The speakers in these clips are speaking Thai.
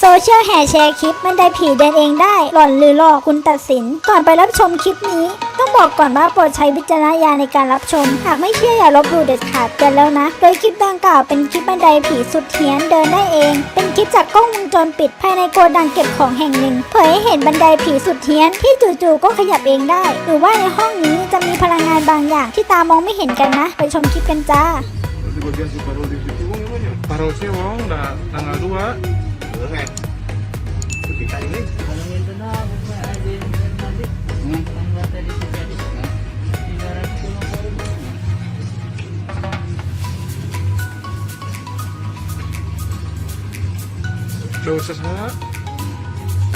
โซเชียลแห่แชร์คลิปมันได้ผีเดินเองได้ หล่อนหรือหลอกคุณตัดสิน ก่อนไปรับชมคลิปนี้ ต้องบอกก่อนว่าโปรดใช้วิจารณญาณในการรับชม หากไม่เชื่ออย่าลบหลู่เด็ดขาดกันแล้วนะ โดยคลิปดังกล่าวเป็นคลิปบันไดผีสุดเฮี้ยนเดินได้เอง เป็น คลิปจากกล้องวงจรปิดภายในโกดังเก็บของแห่งหนึ่งเผยให้เห็นบันไดผีสุดเฮี้ยนที่จู่ๆก็ขยับเองได้ หรือว่าในห้องนี้จะมีพลังงานบางอย่างที่ตามองไม่เห็นกันนะ ไปชมคลิปกันจ้า Berarti bagian si Parul di situ Wong gimana? Parosnya Wong tanggal 2 Bener kan? Kita ดูสิฮะ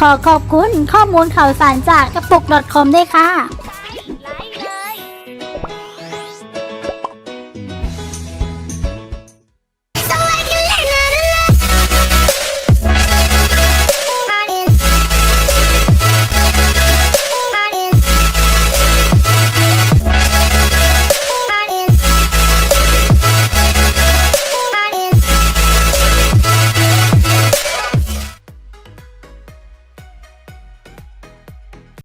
ขอขอบคุณข้อมูลข่าวสารจากกระปุก .com ด้วยค่ะ